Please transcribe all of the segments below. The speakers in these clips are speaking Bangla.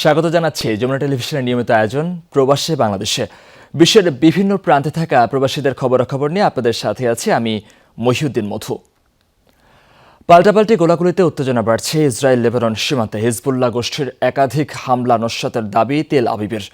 স্বাগত জানাচ্ছি যমুনা টেলিভিশনের নিয়মিত আয়োজন, প্রবাসে, বাংলাদেশে। বিশ্বের বিভিন্ন প্রান্তে থাকা প্রবাসীদের খবরাখবর নিয়ে আপনাদের সাথে আছি আমি মহিউদ্দিন মধু। পাল্টাপাল্টি গোলাগুলিতে উত্তেজনা বাড়ছে ইসরায়েল লেবানন সীমান্তে। হিজবুল্লাহ গোষ্ঠীর একাধিক হামলা নস্যাতের দাবি তেল আবিবের।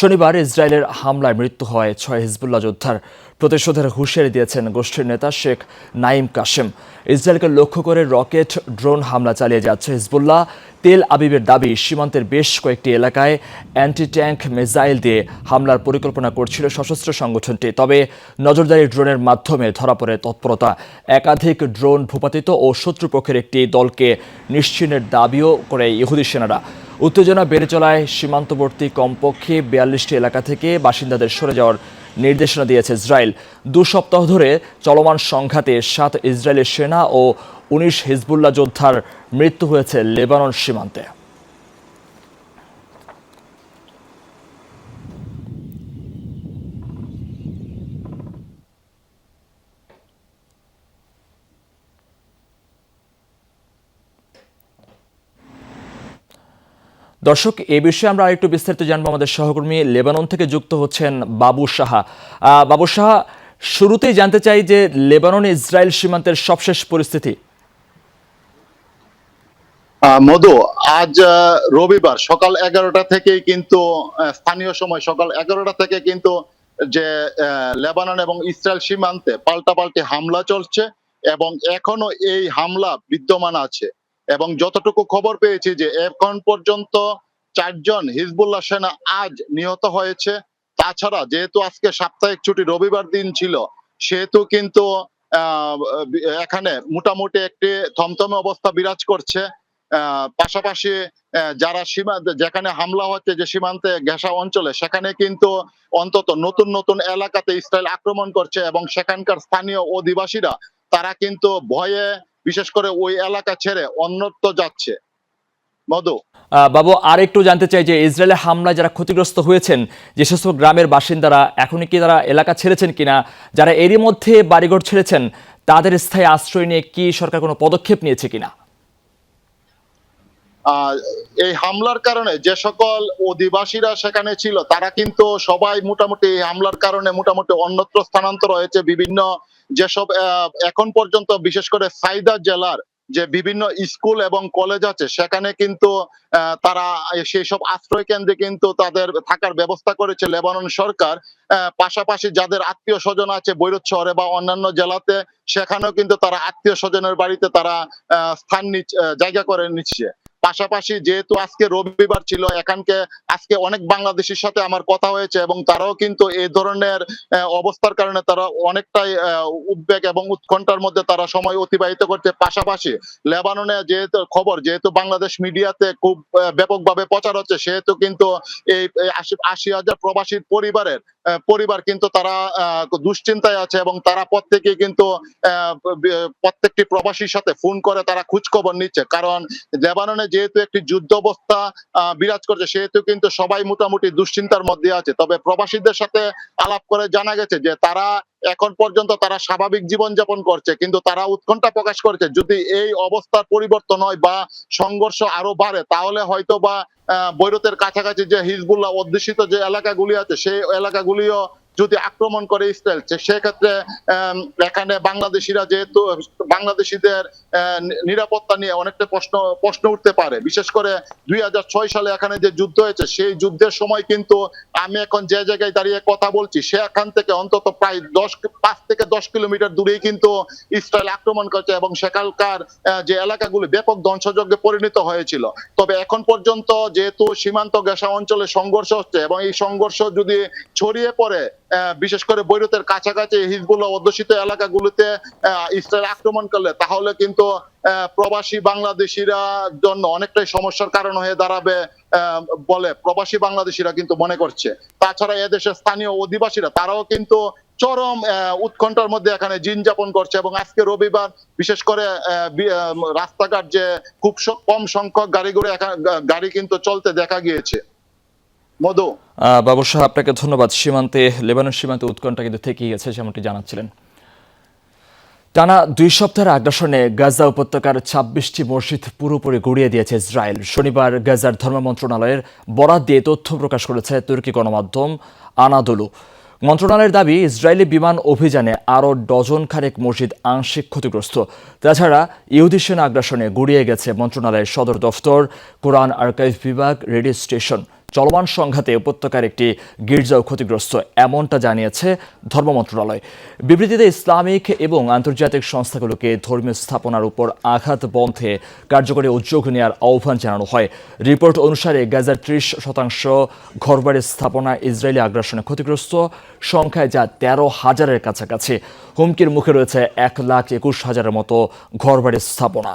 শনিবার ইসরায়েলের হামলায় মৃত্যু হয় ছয় হিজবুল্লাহ যোদ্ধার। প্রতিশোধের হুঁশিয়ারি দিয়েছেন গোষ্ঠীর নেতা শেখ নাইম কাশেম। ইসরায়েলকে লক্ষ্য করে রকেট ড্রোন হামলা চালিয়ে যাচ্ছে হিজবুল্লাহ। তেল আবিবের দাবি, সীমান্তের বেশ কয়েকটি এলাকায় অ্যান্টি ট্যাঙ্ক মিসাইল দিয়ে হামলার পরিকল্পনা করছিল সশস্ত্র সংগঠনটি, তবে নজরদারি ড্রোনের মাধ্যমে ধরা পড়ে তৎপরতা। একাধিক ড্রোন ভূপাতিত ও শত্রুপক্ষের একটি দলকে নিশ্চিহ্নের দাবিও করে ইহুদি সেনারা। উত্তেজনা বেড়ে চলায় সীমান্তবর্তী কমপক্ষে বিয়াল্লিশটি এলাকা থেকে বাসিন্দাদের সরে যাওয়ার নির্দেশনা দিয়েছে ইসরায়েল। দু সপ্তাহ ধরে চলমান সংঘাতে সাত ইসরায়েলের সেনা ও উনিশ হিজবুল্লাহ যোদ্ধার মৃত্যু হয়েছে লেবানন সীমান্তে। দর্শক, এ বিষয়ে আমরা আরেকটু বিস্তারিত জানব আমাদের সহকর্মী লেবানন থেকে যুক্ত হচ্ছেন বাবু সাহা। বাবু সাহা, শুরুতেই জানতে চাই যে লেবানন, ইসরায়েল সীমান্তের সবশেষ পরিস্থিতি। মধু, আজ রবিবার সকাল এগারোটা থেকে কিন্তু স্থানীয় সময় সকাল এগারোটা থেকে কিন্তু যে লেবানন এবং ইসরায়েল সীমান্তে পাল্টা পাল্টাপাল্টি হামলা চলছে এবং এখনও এই হামলা বিদ্যমান আছে। এবং যতটুকু খবর পেয়েছি যে এখন পর্যন্ত চারজন হিজবুল্লাহ সেনা আজ নিহত হয়েছে। তাছাড়া যেহেতু আজকে সাপ্তাহিক ছুটি, রবিবার দিন ছিল, সেহেতু কিন্তু এখানে মোটামুটি একটি থমথমে অবস্থা বিরাজ করছে। পাশাপাশি যারা সীমান্ত যেখানে হামলা হচ্ছে যে সীমান্তে ঘেঁষা অঞ্চলে, সেখানে কিন্তু অন্তত নতুন নতুন এলাকাতে ইসরায়েল আক্রমণ করছে এবং সেখানকার স্থানীয় অধিবাসীরা, তারা কিন্তু ভয়ে বিশেষ করে ওই এলাকা ছেড়ে অন্যত্র যাচ্ছে। মধু। বাবু আর একটু জানতে চাই যে ইসরায়েলের হামলায় যারা ক্ষতিগ্রস্ত হয়েছেন, যে সমস্ত গ্রামের বাসিন্দারা এখনই কি তারা এলাকা ছেড়েছেন কিনা, যারা এরই মধ্যে বাড়িঘর ছেড়েছেন, তাদের স্থায়ী আশ্রয় নিয়ে কি সরকার কোনো পদক্ষেপ নিয়েছে কিনা? এই হামলার কারণে যে সকল অধিবাসীরা সেখানে ছিল, তারা কিন্তু সবাই মোটামুটি এই হামলার কারণে মোটামুটি অন্যত্র স্থানান্তর হয়েছে। বিভিন্ন যেসব এখন পর্যন্ত বিশেষ করে সাইদা জেলার যে বিভিন্ন স্কুল এবং কলেজ আছে, সেখানে কিন্তু তারা সেই সব আশ্রয় কেন্দ্রে কিন্তু তাদের থাকার ব্যবস্থা করেছে লেবানন সরকার। পাশাপাশি যাদের আত্মীয় স্বজন আছে বৈরুত শহরে বা অন্যান্য জেলাতে, সেখানেও কিন্তু তারা আত্মীয় স্বজনের বাড়িতে তারা স্থান জায়গা করে নিচ্ছে। পাশাপাশি যেহেতু আজকে রবিবার ছিল, এখানকে আজকে অনেক বাংলাদেশের সাথে আমার কথা হয়েছে এবং তারাও কিন্তু এই ধরনের অবস্থার কারণে তারা অনেকটাই উদ্বেগ এবং উৎকণ্ঠার মধ্যে তারা সময় অতিবাহিত করছে। পাশাপাশি লেবাননে যেহেতু খবর, যেহেতু বাংলাদেশ মিডিয়াতে খুব ব্যাপকভাবে প্রচার হচ্ছে, সেহেতু কিন্তু এই আশি- হাজার প্রবাসীর পরিবারের পরিবার কিন্তু তারা দুশ্চিন্তায় আছে এবং তারা প্রত্যেকে কিন্তু প্রত্যেকটি প্রবাসীর সাথে ফোন করে তারা খোঁজখবর নিচ্ছে। কারণ লেবাননে যেহেতু একটি যুদ্ধ অবস্থা বিরাজ করছে, সেহেতু কিন্তু সবাই মোটামুটি দুশ্চিন্তার মধ্যে আছে। তবে প্রবাসীদের সাথে আলাপ করে জানা গেছে যে তারা এখন পর্যন্ত তারা স্বাভাবিক জীবন যাপন করছে, কিন্তু তারা উৎকণ্ঠা প্রকাশ করছে। যদি এই অবস্থার পরিবর্তন হয় বা সংঘর্ষ আরও বাড়ে, তাহলে হয়তো বা বৈরতের কাছাকাছি যে হিজবুল্লাহ অধ্যুষিত যে এলাকাগুলি আছে, সেই এলাকাগুলিও যদি আক্রমণ করে ইসরায়েল সেক্ষেত্রে এখানে বাংলাদেশিরা যেহেতু, বাংলাদেশিদের নিরাপত্তা নিয়ে অনেকটা প্রশ্ন প্রশ্ন উঠতে পারে। বিশেষ করে দুই হাজার ছয় সালে এখানে যে যুদ্ধ হয়েছে, সেই যুদ্ধের সময় কিন্তু আমি এখন যে জায়গায় দাঁড়িয়ে কথা বলছি সেখান থেকে অন্তত প্রায় দশ, পাঁচ থেকে দশ কিলোমিটার দূরেই কিন্তু ইসরায়েল আক্রমণ করছে এবং সেখানকার যে এলাকাগুলি ব্যাপক ধ্বংসযজ্ঞে পরিণত হয়েছিল। তবে এখন পর্যন্ত যেহেতু সীমান্ত গেসা অঞ্চলে সংঘর্ষ হচ্ছে এবং এই সংঘর্ষ যদি ছড়িয়ে পড়ে বিশেষ করে বৈরুতের কাছাকাছি হিজবুল্লাহ অধ্যুষিত এলাকাগুলিতে ইসরায়েল আক্রমণ করলে, তাহলে কিন্তু প্রবাসী বাংলাদেশিরা জন্য অনেকটাই সমস্যার কারণ হয়ে দাঁড়াবে বলে প্রবাসী বাংলাদেশিরা কিন্তু মনে করছে। তাছাড়া এদেশের স্থানীয় অধিবাসীরা, তারাও কিন্তু চরম উৎকণ্ঠার মধ্যে এখানে দিন যাপন করছে এবং আজকে রবিবার বিশেষ করে রাস্তাঘাট যে খুব কম সংখ্যক গাড়ি গাড়ি কিন্তু চলতে দেখা গিয়েছে। মধু। বাবু আপনাকে ধন্যবাদ। সীমান্তে, লেবানন সীমান্তে উৎকণ্ঠা কিন্তু থেকেই গেছে, যেমনটি জানাচ্ছিলেন। টানা দুই সপ্তাহের আগ্রাসনে গাজা উপত্যকার ছাব্বিশটি মসজিদ পুরোপুরি গুড়িয়ে দিয়েছে ইসরায়েল। শনিবার গাজার ধর্ম মন্ত্রণালয়ের বরাত দিয়ে তথ্য প্রকাশ করেছে তুর্কি গণমাধ্যম আনাদুলু। মন্ত্রণালয়ের দাবি, ইসরায়েলি বিমান অভিযানে আরও ডজন খানেক মসজিদ আংশিক ক্ষতিগ্রস্ত। তাছাড়া ইহুদি সেনা আগ্রাসনে গুড়িয়ে গেছে মন্ত্রণালয়ের সদর দফতর, কোরআন আর্কাইভ বিভাগ, রেডিও স্টেশন। চলমান সংঘাতে উপত্যকার একটি গির্জাও ক্ষতিগ্রস্ত, এমনটা জানিয়েছে ধর্ম মন্ত্রণালয়। বিবৃতিতে ইসলামিক এবং আন্তর্জাতিক সংস্থাগুলোকে ধর্মীয় স্থাপনার উপর আঘাত বন্ধে কার্যকরী উদ্যোগ নেওয়ার আহ্বান জানানো হয়। রিপোর্ট অনুসারে গাজার ত্রিশ শতাংশ ঘরবাড়ির স্থাপনা ইসরায়েলি আগ্রাসনে ক্ষতিগ্রস্ত, সংখ্যায় যা তেরো হাজারের কাছাকাছি। হুমকির মুখে রয়েছে এক লাখ একুশ হাজারের মতো ঘরবাড়ির স্থাপনা।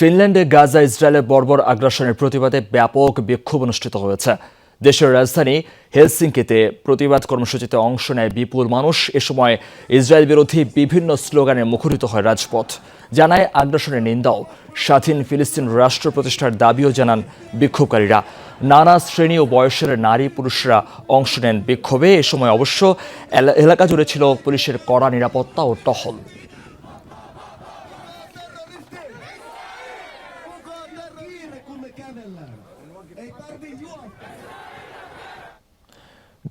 ফিনল্যান্ডে গাজা ইসরায়েলের বর্বর আগ্রাসনের প্রতিবাদে ব্যাপক বিক্ষোভ অনুষ্ঠিত হয়েছে। দেশের রাজধানী হেলসিঙ্কিতে প্রতিবাদ কর্মসূচিতে অংশ নেয় বিপুল মানুষ। এ সময় ইসরায়েল বিরোধী বিভিন্ন স্লোগানে মুখরিত হয় রাজপথ। জানায় আগ্রাসনের নিন্দাও। স্বাধীন ফিলিস্তিন রাষ্ট্র প্রতিষ্ঠার দাবিও জানান বিক্ষোভকারীরা। নানা শ্রেণি ও বয়সের নারী পুরুষরা অংশ নেন বিক্ষোভে। এ সময় অবশ্য এলা- এলাকা জুড়ে ছিল পুলিশের কড়া নিরাপত্তা ও টহল।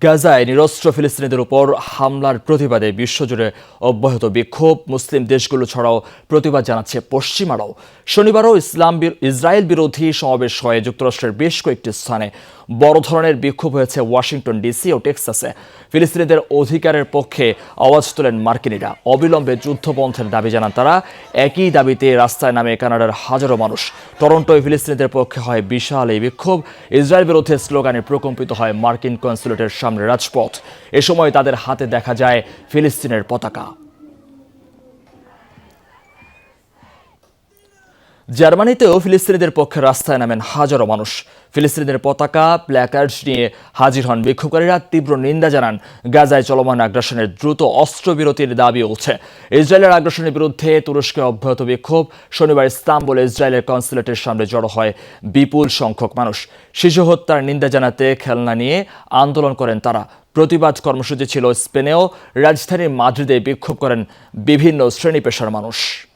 গাজায় নিরস্ত্র ফিলিস্তিনিদের উপর হামলার প্রতিবাদে বিশ্বজুড়ে অব্যাহত বিক্ষোভ। মুসলিম দেশগুলো ছাড়াও প্রতিবাদ জানাচ্ছে পশ্চিমারাও। শনিবারও ইসলাম ইসরায়েল বিরোধী সমাবেশ হয়ে। যুক্তরাষ্ট্রের বেশ কয়েকটি স্থানে বড় ধরনের বিক্ষোভ হয়েছে ওয়াশিংটন ডিসি ও টেক্সাসে। ফিলিস্তিনিদের অধিকারের পক্ষে আওয়াজ তোলেন মার্কিনীরা। অবিলম্বে যুদ্ধবন্ধের দাবি জানান তারা। একই দাবিতে রাস্তায় নামে কানাডার হাজারো মানুষ। টরন্টোয় ফিলিস্তিনিদের পক্ষে হয় বিশাল এই বিক্ষোভ। ইসরায়েল বিরুদ্ধে স্লোগানে প্রকম্পিত হয় মার্কিন কনসুলেটের সামনে রাজপথ। এ সময় তাদের হাতে দেখা যায় ফিলিস্তিনের পতাকা। জার্মানিতেও ফিলিস্তিনিদের পক্ষে রাস্তায় নামেন হাজারো মানুষ। ফিলিস্তিনিদের পতাকা প্ল্যাকার্ড নিয়ে হাজির হন বিক্ষোভকারীরা তীব্র নিন্দা জানান। গাজায় চলমান আগ্রাসনের দ্রুত অস্ত্রবিরতির দাবি উঠছে। ইসরায়েলের আগ্রাসনের বিরুদ্ধে তুরস্কে অব্যাহত বিক্ষোভ। শনিবার ইস্তাম্বুলে ইসরায়েলের কনসুলেটের সামনে জড়ো হয় বিপুল সংখ্যক মানুষ। শিশু হত্যার নিন্দা জানাতে খেলনা নিয়ে আন্দোলন করেন তারা। প্রতিবাদ কর্মসূচি ছিল স্পেনেও। রাজধানীর মাদ্রিদে বিক্ষোভ করেন বিভিন্ন শ্রেণি পেশার মানুষ।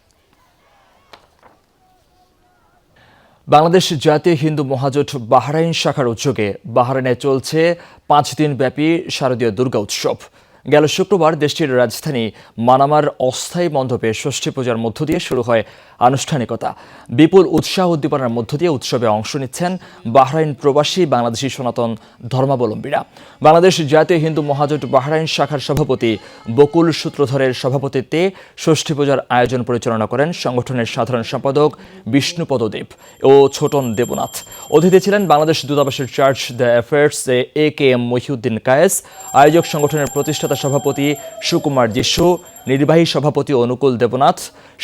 বাংলাদেশ জাতীয় হিন্দু মহাজোট বাহরাইন শাখার উদ্যোগে বাহরাইনে চলছে পাঁচ দিনব্যাপী শারদীয় দুর্গা উৎসব। গেল শুক্রবার দেশটির রাজধানী মানামার অস্থায়ী মণ্ডপে ষষ্ঠী পূজার মধ্য দিয়ে শুরু হয় আনুষ্ঠানিকতা। বিপুল উৎসাহ উদ্দীপনার মধ্য দিয়ে উৎসবে অংশ নিচ্ছেন বাহরাইন প্রবাসী বাংলাদেশি সনাতন ধর্মাবলম্বীরা। বাংলাদেশ জাতীয় হিন্দু মহাজোট বাহরাইন শাখার সভাপতি বকুল সূত্রধরের সভাপতিত্বে ষষ্ঠী পূজার আয়োজন পরিচালনা করেন সংগঠনের সাধারণ সম্পাদক বিষ্ণুপদ দেব ও ছোটন দেবনাথ। অতিথি ছিলেন বাংলাদেশ দূতাবাসের chargé d' affaires A K M Mohiuddin Kayes. আয়োজক সংগঠনের প্রতিষ্ঠাতা সভাপতি সুকুমার যিশু নির্বাহী সভাপতি অনুকূল দেবনাথ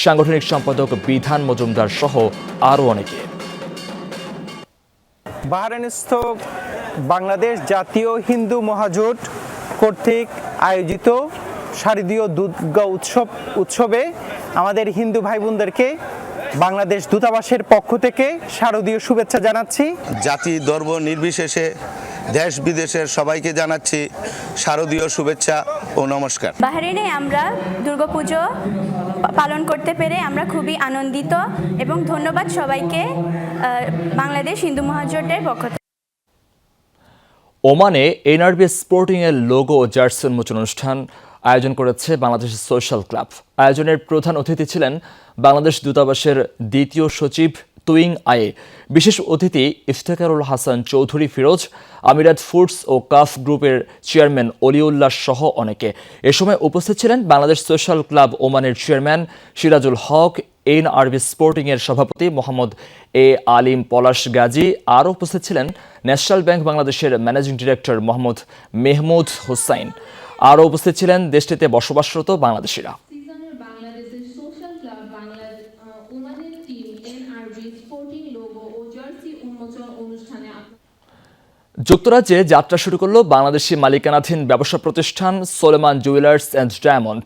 সাংগঠনিক সম্পাদক বিধান মজুমদার সহ আরও অনেকে। বাহরাইনস্থ বাংলাদেশ জাতীয় হিন্দু মহাজোট কর্তৃক আয়োজিত শারদীয় দুর্গা উৎসব উৎসবে আমাদের হিন্দু ভাই বোনদেরকে বাংলাদেশ দূতাবাসের পক্ষ থেকে শারদীয় শুভেচ্ছা জানাচ্ছি। জাতি ধর্ম নির্বিশেষে দেশ বিদেশের সবাইকে জানাচ্ছি শারদীয় শুভেচ্ছা ও নমস্কার। বাহরাইনে আমরা দুর্গাপুজো পালন করতে পেরে আমরা খুবই আনন্দিত এবং ধন্যবাদ সবাইকে বাংলাদেশ হিন্দু মহাজোটের পক্ষ থেকে। ওমানে এনআরবি স্পোর্টিং এর লোগো ও জার্সি উন্মোচন অনুষ্ঠান আয়োজন করেছে বাংলাদেশ সোশ্যাল ক্লাব। আয়োজনের প্রধান অতিথি ছিলেন বাংলাদেশ দূতাবাসের দ্বিতীয় সচিব তুইং আয়ে। বিশেষ অতিথি ইফতেখারুল হাসান চৌধুরী ফিরোজ, আমিরাত ফুডস ও কাফ গ্রুপের চেয়ারম্যান অলিউল্লাহ সহ অনেকে। এ সময় উপস্থিত ছিলেন বাংলাদেশ সোশ্যাল ক্লাব ওমানের chairman Sirajul Haque N RB sporting এর সভাপতি মোহাম্মদ এ আলিম পলাশ গাজী আরও উপস্থিত ছিলেন ন্যাশনাল ব্যাংক বাংলাদেশের ম্যানেজিং ডিরেক্টর মোহাম্মদ মেহমুদ হুসাইন। আরও উপস্থিত ছিলেন দেশটিতে বসবাসরত বাংলাদেশের সোশ্যাল ক্লাব বাংলার আহ, ওমানের টিম এনআরবি স্পোর্টিং লোগো ও জার্সি উন্মোচন অনুষ্ঠানে আপ- যুক্তরাজ্যে যাত্রা শুরু করল বাংলাদেশি মালিকানাধীন ব্যবসা প্রতিষ্ঠান Soleman jewellers and diamond.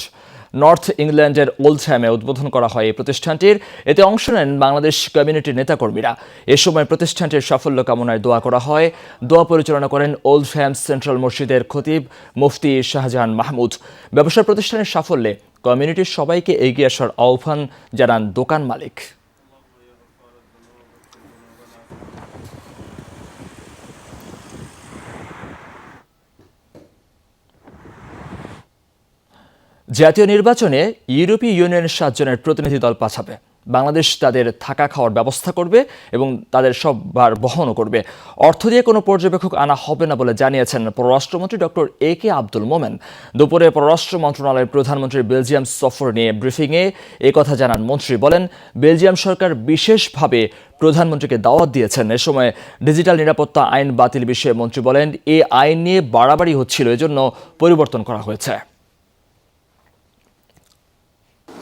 North ইংল্যান্ডের ওলডহ্যামে উদ্বোধন করা হয় এই প্রতিষ্ঠানটির। এতে অংশ নেন বাংলাদেশ কমিউনিটির নেতাকর্মীরা। এ সময় প্রতিষ্ঠানটির সাফল্য কামনায় দোয়া করা হয়। দোয়া পরিচালনা করেন ওল্ডহ্যাম সেন্ট্রাল মসজিদের খতিব মুফতি শাহজাহান মাহমুদ। ব্যবসা প্রতিষ্ঠানের সাফল্যে কমিউনিটির সবাইকে এগিয়ে আসার আহ্বান জানান দোকান মালিক। জাতীয় নির্বাচনে ইউরোপীয় ইউনিয়নের সাতজনের প্রতিনিধি দল পাঠাবে। বাংলাদেশ তাদের থাকা খাওয়ার ব্যবস্থা করবে এবং তাদের সব সববার বহনও করবে। অর্থ দিয়ে কোনো পর্যবেক্ষক আনা হবে না বলে জানিয়েছেন পররাষ্ট্রমন্ত্রী ডক্টর এ কে আব্দুল মোমেন। দুপুরে পররাষ্ট্র মন্ত্রণালয়ের প্রধানমন্ত্রীর বেলজিয়াম সফর নিয়ে ব্রিফিংয়ে এ কথা জানান মন্ত্রী। বলেন, বেলজিয়াম সরকার বিশেষভাবে প্রধানমন্ত্রীকে দাওয়াত দিয়েছেন। এ সময় ডিজিটাল নিরাপত্তা আইন বাতিল বিষয়ে মন্ত্রী বলেন এই আইন নিয়ে বাড়াবাড়ি হচ্ছিল, এজন্য পরিবর্তন করা হয়েছে।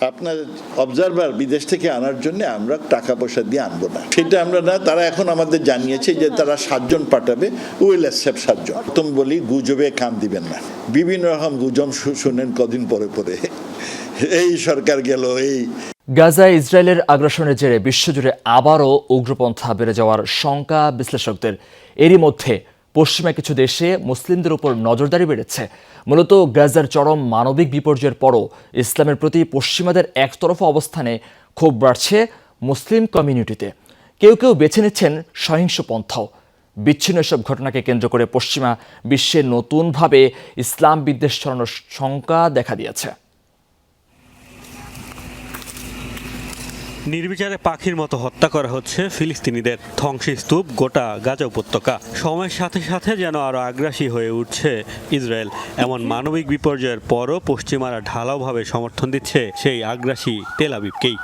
আপনার অবজারভার বিদেশ থেকে আনার জন্য আমরা টাকা পয়সা দিয়ে আনব না। সেটা আমরা না, তারা এখন আমাদের জানিয়েছে যে তারা সাতজন পাঠাবে, উইল অ্যাকসেপ্ট সাতজন। তুমি বলি, গুজবে কান দিবেন না। বিভিন্ন রকম গুজব শুনেন কদিন পরে পরে। এই সরকার গেল, এই। গাজায় ইসরায়েলের আগ্রাসনের জেরে বিশ্বজুড়ে আবারও উগ্রপন্থা বেড়ে যাওয়ার শঙ্কা বিশ্লেষকদের। এরই মধ্যে পশ্চিমা কিছু দেশে মুসলিমদের উপর নজরদারি বেড়েছে। মূলত গাজার চরম মানবিক বিপর্যয়ের পরও ইসলামের প্রতি পশ্চিমাদের একতরফা অবস্থানে ক্ষোভ বাড়ছে মুসলিম কমিউনিটিতে। কেউ কেউ বেছে নিচ্ছেন সহিংস পন্থাও বিচ্ছিন্ন এসব ঘটনাকে কেন্দ্র করে পশ্চিমা বিশ্বে নতুনভাবে ইসলাম বিদ্বেষ ছড়ানোর শঙ্কা দেখা দিয়েছে। নির্বিচারে পাখির মতো হত্যা করা হচ্ছে ফিলিস্তিনিদের ধ্বংসস্তূপ গোটা গাজা উপত্যকা। সময়ের সাথে সাথে যেন আরও আগ্রাসী হয়ে উঠছে ইসরায়েল। এমন মানবিক বিপর্যয়ের পরও পশ্চিমারা ঢালাওভাবে সমর্থন দিচ্ছে সেই আগ্রাসী তেল আবিবকেই।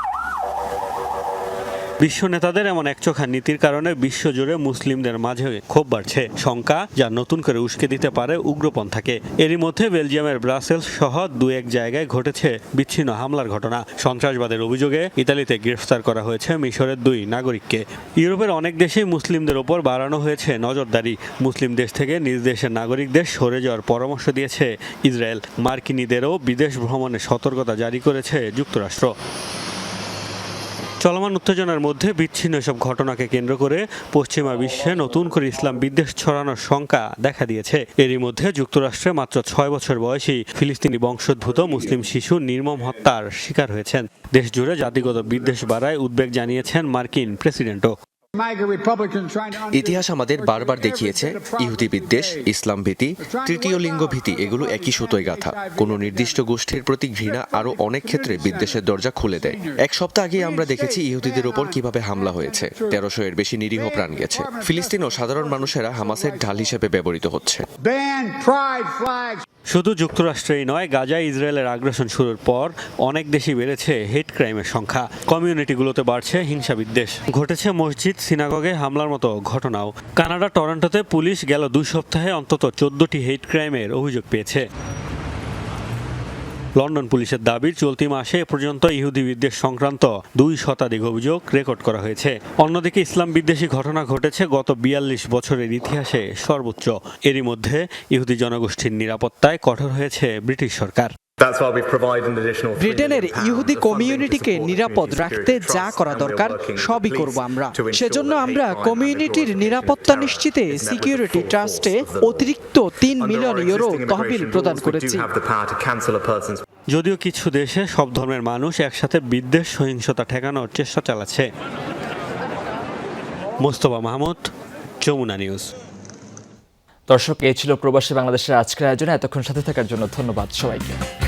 বিশ্ব নেতাদের এমন একচোখা নীতির কারণে বিশ্বজুড়ে মুসলিমদের মাঝে ক্ষোভ বাড়ছে। শঙ্কা যা নতুন করে উস্কে দিতে পারে উগ্রপন্থাকে। এরই মধ্যে বেলজিয়ামের ব্রাসেলস সহ দু এক জায়গায় ঘটেছে বিচ্ছিন্ন হামলার ঘটনা। সন্ত্রাসবাদের অভিযোগে ইতালিতে গ্রেফতার করা হয়েছে মিশরের দুই নাগরিককে। ইউরোপের অনেক দেশেই মুসলিমদের ওপর বাড়ানো হয়েছে নজরদারি। মুসলিম দেশ থেকে নিজ দেশের নাগরিকদের সরে যাওয়ার পরামর্শ দিয়েছে ইসরায়েল। মার্কিনীদেরও বিদেশ ভ্রমণে সতর্কতা জারি করেছে যুক্তরাষ্ট্র। চলমান উত্তেজনার মধ্যে বিচ্ছিন্ন সব ঘটনাকে কেন্দ্র করে পশ্চিমা বিশ্বে নতুন করে ইসলাম বিদ্বেষ ছড়ানোর শঙ্কা দেখা দিয়েছে। এরই মধ্যে যুক্তরাষ্ট্রে মাত্র ছয় বছর বয়সী ফিলিস্তিনি বংশোদ্ভূত মুসলিম শিশু নির্মম হত্যার শিকার হয়েছেন। দেশ জুড়ে জাতিগত বিদ্বেষ বাড়ায় উদ্বেগ জানিয়েছেন মার্কিন প্রেসিডেন্টও। ইতিহাস আমাদের বারবার দেখিয়েছে, ইহুদি বিদ্বেষ, ইসলাম ভীতি, তৃতীয় লিঙ্গ ভীতি, এগুলো একই সুতোয় গাথা। কোনো নির্দিষ্ট গোষ্ঠীর প্রতি ঘৃণা আরও অনেক ক্ষেত্রে বিদ্বেষের দরজা খুলে দেয়। এক সপ্তাহ আগে আমরা দেখেছি ইহুদিদের ওপর কীভাবে হামলা হয়েছে। তেরোশো এর বেশি নিরীহ প্রাণ গেছে। ফিলিস্তিন ও সাধারণ মানুষেরা হামাসের ঢাল হিসেবে ব্যবহৃত হচ্ছে। শুধু যুক্তরাষ্ট্রেই নয়, গাজায় ইসরায়েলের আগ্রাসন শুরুর পর অনেক দেশই বেড়েছে হেট ক্রাইমের সংখ্যা। কমিউনিটিগুলোতে বাড়ছে হিংসা বিদ্বেষ ঘটেছে মসজিদ, সিনাগগে হামলার মতো ঘটনাও। কানাডা, টরন্টোতে পুলিশ গেল দুই সপ্তাহে অন্তত চোদ্দটি হেট ক্রাইমের অভিযোগ পেয়েছে। লন্ডন পুলিশের দাবি চলতি মাসে এ পর্যন্ত ইহুদি বিদ্বেষ সংক্রান্ত দুই শতাধিক অভিযোগ রেকর্ড করা হয়েছে। অন্যদিকে ইসলাম বিদ্বেষী ঘটনা ঘটেছে গত বিয়াল্লিশ বছরের ইতিহাসে সর্বোচ্চ। এরই মধ্যে ইহুদি জনগোষ্ঠীর নিরাপত্তায় কঠোর হয়েছে ব্রিটিশ সরকার। ব্রিটেনের ইহুদি কমিউনিটিকে নিরাপদ রাখতে যা করা দরকার সবই করব আমরা। সেজন্য আমরা কমিউনিটির নিরাপত্তা নিশ্চিতে সিকিউরিটি ট্রাস্টে অতিরিক্ত তিন মিলিয়ন ইউরো তহবিল প্রদান করেছি। যদিও কিছু দেশে সব ধর্মের মানুষ একসাথে বিদ্বেষ, সহিংসতা ঠেকানোর চেষ্টা চালাচ্ছে। মোস্তফা মাহমুদ, যমুনা নিউজ। দর্শক এ ছিল প্রবাসী বাংলাদেশের আজকের আয়োজনে। এতক্ষণ সাথে থাকার জন্য ধন্যবাদ সবাইকে।